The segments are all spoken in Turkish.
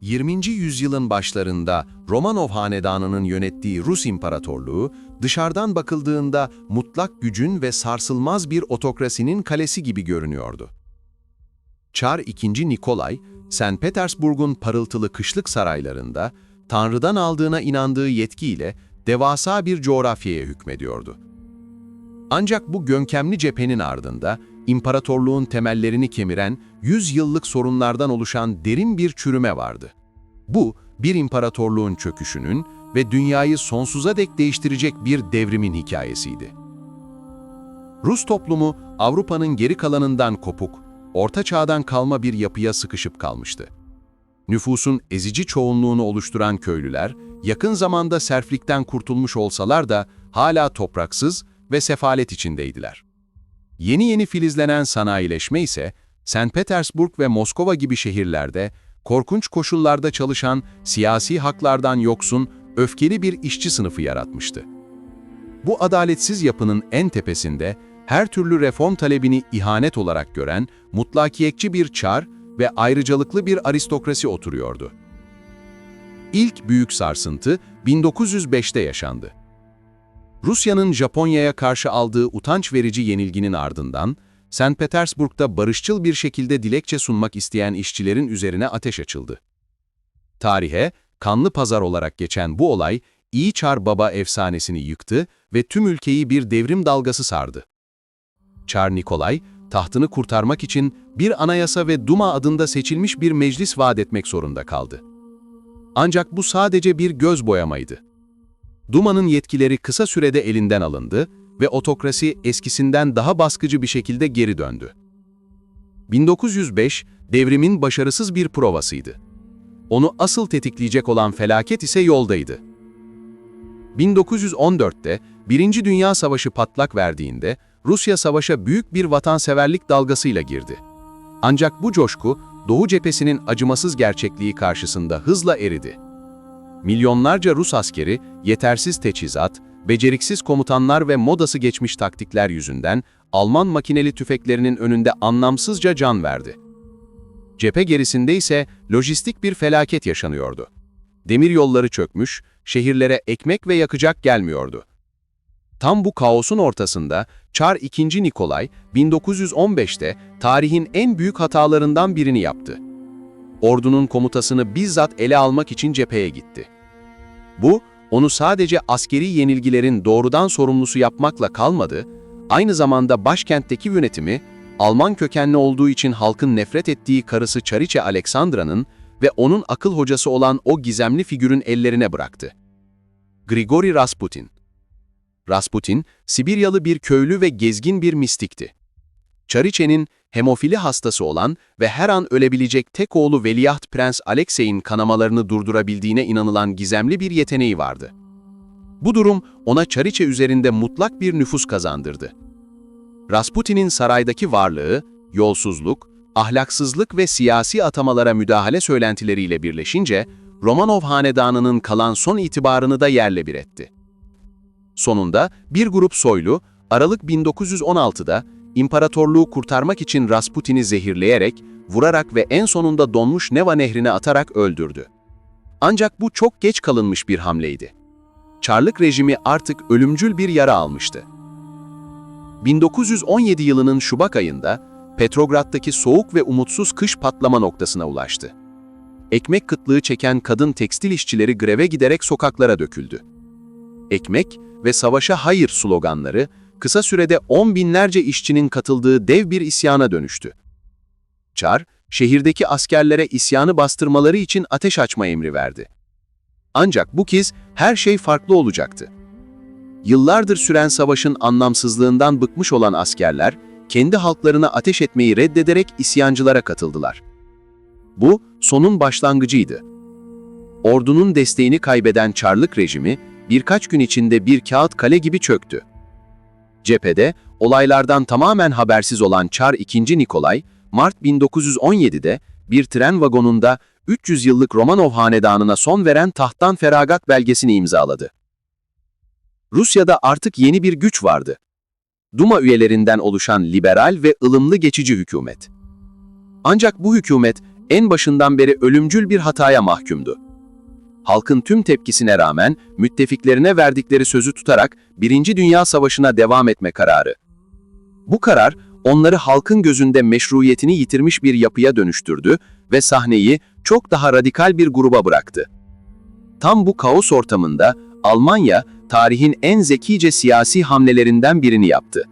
20. yüzyılın başlarında Romanov hanedanının yönettiği Rus İmparatorluğu, dışarıdan bakıldığında mutlak gücün ve sarsılmaz bir otokrasinin kalesi gibi görünüyordu. Çar II. Nikolay, St. Petersburg'un parıltılı kışlık saraylarında, Tanrı'dan aldığına inandığı yetkiyle devasa bir coğrafyaya hükmediyordu. Ancak bu görkemli cephenin ardında, imparatorluğun temellerini kemiren, 100 yıllık sorunlardan oluşan derin bir çürüme vardı. Bu, bir imparatorluğun çöküşünün ve dünyayı sonsuza dek değiştirecek bir devrimin hikayesiydi. Rus toplumu, Avrupa'nın geri kalanından kopuk, Orta Çağ'dan kalma bir yapıya sıkışıp kalmıştı. Nüfusun ezici çoğunluğunu oluşturan köylüler, yakın zamanda serflikten kurtulmuş olsalar da hala topraksız ve sefalet içindeydiler. Yeni yeni filizlenen sanayileşme ise, St. Petersburg ve Moskova gibi şehirlerde, korkunç koşullarda çalışan, siyasi haklardan yoksun, öfkeli bir işçi sınıfı yaratmıştı. Bu adaletsiz yapının en tepesinde, her türlü reform talebini ihanet olarak gören, mutlakiyetçi bir çar ve ayrıcalıklı bir aristokrasi oturuyordu. İlk büyük sarsıntı 1905'te yaşandı. Rusya'nın Japonya'ya karşı aldığı utanç verici yenilginin ardından, St. Petersburg'da barışçıl bir şekilde dilekçe sunmak isteyen işçilerin üzerine ateş açıldı. Tarihe, kanlı pazar olarak geçen bu olay, İyi Çar Baba efsanesini yıktı ve tüm ülkeyi bir devrim dalgası sardı. Çar Nikolay, tahtını kurtarmak için bir anayasa ve Duma adında seçilmiş bir meclis vaat etmek zorunda kaldı. Ancak bu sadece bir göz boyamaydı. Duma'nın yetkileri kısa sürede elinden alındı ve otokrasi eskisinden daha baskıcı bir şekilde geri döndü. 1905, devrimin başarısız bir provasıydı. Onu asıl tetikleyecek olan felaket ise yoldaydı. 1914'te Birinci Dünya Savaşı patlak verdiğinde Rusya savaşa büyük bir vatanseverlik dalgasıyla girdi. Ancak bu coşku Doğu cephesinin acımasız gerçekliği karşısında hızla eridi. Milyonlarca Rus askeri yetersiz teçhizat, beceriksiz komutanlar ve modası geçmiş taktikler yüzünden Alman makineli tüfeklerinin önünde anlamsızca can verdi. Cephe gerisinde ise lojistik bir felaket yaşanıyordu. Demir yolları çökmüş, şehirlere ekmek ve yakacak gelmiyordu. Tam bu kaosun ortasında Çar II. Nikolay 1915'te tarihin en büyük hatalarından birini yaptı. Ordunun komutasını bizzat ele almak için cepheye gitti. Bu, onu sadece askeri yenilgilerin doğrudan sorumlusu yapmakla kalmadı, aynı zamanda başkentteki yönetimi, Alman kökenli olduğu için halkın nefret ettiği karısı Çariçe Aleksandra'nın ve onun akıl hocası olan o gizemli figürün ellerine bıraktı. Grigori Rasputin Rasputin, Sibiryalı bir köylü ve gezgin bir mistikti. Çariçe'nin hemofili hastası olan ve her an ölebilecek tek oğlu Veliaht Prens Alexey'in kanamalarını durdurabildiğine inanılan gizemli bir yeteneği vardı. Bu durum ona Çariçe üzerinde mutlak bir nüfus kazandırdı. Rasputin'in saraydaki varlığı, yolsuzluk, ahlaksızlık ve siyasi atamalara müdahale söylentileriyle birleşince, Romanov hanedanının kalan son itibarını da yerle bir etti. Sonunda bir grup soylu, Aralık 1916'da imparatorluğu kurtarmak için Rasputin'i zehirleyerek, vurarak ve en sonunda donmuş Neva nehrine atarak öldürdü. Ancak bu çok geç kalınmış bir hamleydi. Çarlık rejimi artık ölümcül bir yara almıştı. 1917 yılının Şubat ayında Petrograd'daki soğuk ve umutsuz kış patlama noktasına ulaştı. Ekmek kıtlığı çeken kadın tekstil işçileri greve giderek sokaklara döküldü. Ekmek ve savaşa hayır sloganları kısa sürede on binlerce işçinin katıldığı dev bir isyana dönüştü. Çar, şehirdeki askerlere isyanı bastırmaları için ateş açma emri verdi. Ancak bu kez her şey farklı olacaktı. Yıllardır süren savaşın anlamsızlığından bıkmış olan askerler, kendi halklarına ateş etmeyi reddederek isyancılara katıldılar. Bu, sonun başlangıcıydı. Ordunun desteğini kaybeden Çarlık rejimi, birkaç gün içinde bir kağıt kale gibi çöktü. Cephede, olaylardan tamamen habersiz olan Çar II. Nikolay, Mart 1917'de bir tren vagonunda 300 yıllık Romanov hanedanına son veren tahttan feragat belgesini imzaladı. Rusya'da artık yeni bir güç vardı. Duma üyelerinden oluşan liberal ve ılımlı geçici hükümet. Ancak bu hükümet en başından beri ölümcül bir hataya mahkumdu. Halkın tüm tepkisine rağmen müttefiklerine verdikleri sözü tutarak Birinci Dünya Savaşı'na devam etme kararı. Bu karar onları halkın gözünde meşruiyetini yitirmiş bir yapıya dönüştürdü ve sahneyi çok daha radikal bir gruba bıraktı. Tam bu kaos ortamında Almanya tarihin en zekice siyasi hamlelerinden birini yaptı.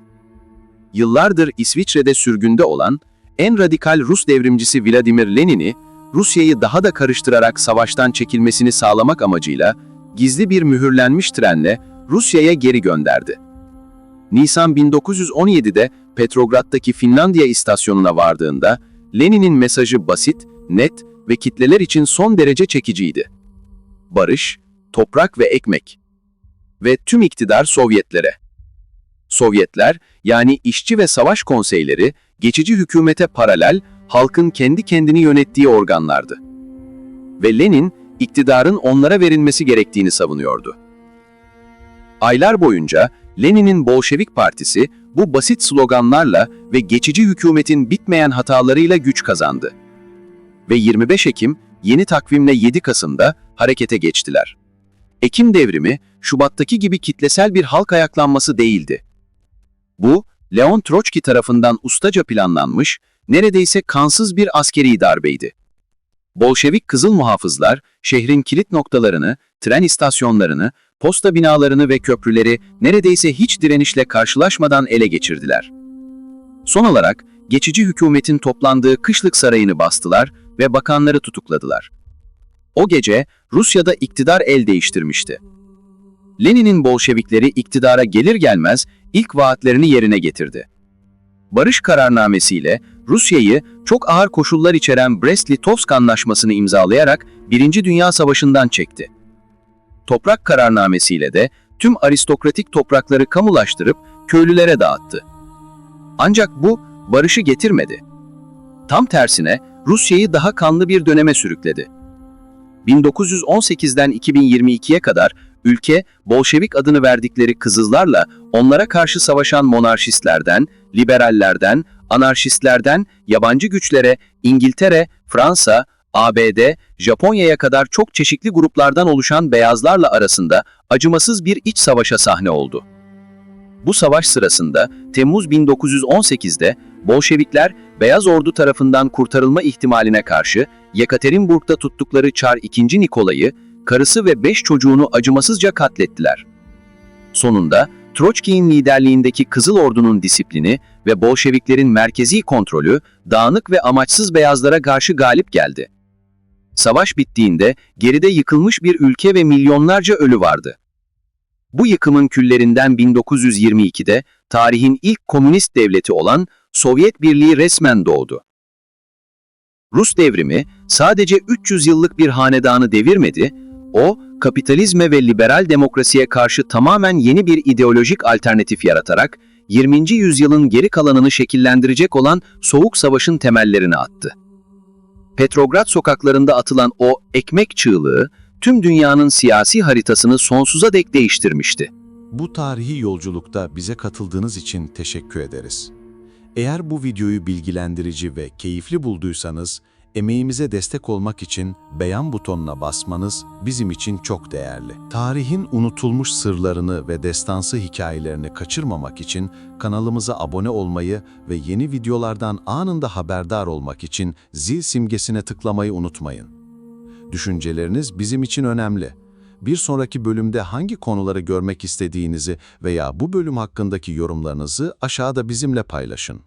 Yıllardır İsviçre'de sürgünde olan en radikal Rus devrimcisi Vladimir Lenin'i Rusya'yı daha da karıştırarak savaştan çekilmesini sağlamak amacıyla gizli bir mühürlenmiş trenle Rusya'ya geri gönderdi. Nisan 1917'de Petrograd'daki Finlandiya istasyonuna vardığında Lenin'in mesajı basit, net ve kitleler için son derece çekiciydi. Barış, toprak ve ekmek. Ve tüm iktidar Sovyetlere. Sovyetler, yani işçi ve savaş konseyleri, geçici hükümete paralel, halkın kendi kendini yönettiği organlardı. Ve Lenin, iktidarın onlara verilmesi gerektiğini savunuyordu. Aylar boyunca Lenin'in Bolşevik Partisi bu basit sloganlarla ve geçici hükümetin bitmeyen hatalarıyla güç kazandı. Ve 25 Ekim, yeni takvimle 7 Kasım'da harekete geçtiler. Ekim devrimi, Şubat'taki gibi kitlesel bir halk ayaklanması değildi. Bu, Leon Troçki tarafından ustaca planlanmış, neredeyse kansız bir askeri darbeydi. Bolşevik kızıl muhafızlar, şehrin kilit noktalarını, tren istasyonlarını, posta binalarını ve köprüleri neredeyse hiç direnişle karşılaşmadan ele geçirdiler. Son olarak, geçici hükümetin toplandığı kışlık sarayını bastılar ve bakanları tutukladılar. O gece Rusya'da iktidar el değiştirmişti. Lenin'in Bolşevikleri iktidara gelir gelmez ilk vaatlerini yerine getirdi. Barış kararnamesiyle Rusya'yı çok ağır koşullar içeren Brest-Litovsk anlaşmasını imzalayarak Birinci Dünya Savaşı'ndan çekti. Toprak kararnamesiyle de tüm aristokratik toprakları kamulaştırıp köylülere dağıttı. Ancak bu barışı getirmedi. Tam tersine Rusya'yı daha kanlı bir döneme sürükledi. 1918'den 2022'ye kadar ülke Bolşevik adını verdikleri kızıllarla onlara karşı savaşan monarşistlerden, liberallerden, anarşistlerden, yabancı güçlere, İngiltere, Fransa, ABD, Japonya'ya kadar çok çeşitli gruplardan oluşan beyazlarla arasında acımasız bir iç savaşa sahne oldu. Bu savaş sırasında Temmuz 1918'de Bolşevikler Beyaz Ordu tarafından kurtarılma ihtimaline karşı Yekaterinburg'da tuttukları Çar II. Nikolay'ı, karısı ve beş çocuğunu acımasızca katlettiler. Sonunda Troçki'nin liderliğindeki Kızıl Ordu'nun disiplini ve Bolşeviklerin merkezi kontrolü dağınık ve amaçsız beyazlara karşı galip geldi. Savaş bittiğinde geride yıkılmış bir ülke ve milyonlarca ölü vardı. Bu yıkımın küllerinden 1922'de tarihin ilk komünist devleti olan Sovyet Birliği resmen doğdu. Rus devrimi sadece 300 yıllık bir hanedanı devirmedi, o kapitalizme ve liberal demokrasiye karşı tamamen yeni bir ideolojik alternatif yaratarak 20. yüzyılın geri kalanını şekillendirecek olan Soğuk Savaş'ın temellerini attı. Petrograd sokaklarında atılan o ekmek çığlığı tüm dünyanın siyasi haritasını sonsuza dek değiştirmişti. Bu tarihi yolculukta bize katıldığınız için teşekkür ederiz. Eğer bu videoyu bilgilendirici ve keyifli bulduysanız, emeğimize destek olmak için beğen butonuna basmanız bizim için çok değerli. Tarihin unutulmuş sırlarını ve destansı hikayelerini kaçırmamak için kanalımıza abone olmayı ve yeni videolardan anında haberdar olmak için zil simgesine tıklamayı unutmayın. Düşünceleriniz bizim için önemli. Bir sonraki bölümde hangi konuları görmek istediğinizi veya bu bölüm hakkındaki yorumlarınızı aşağıda bizimle paylaşın.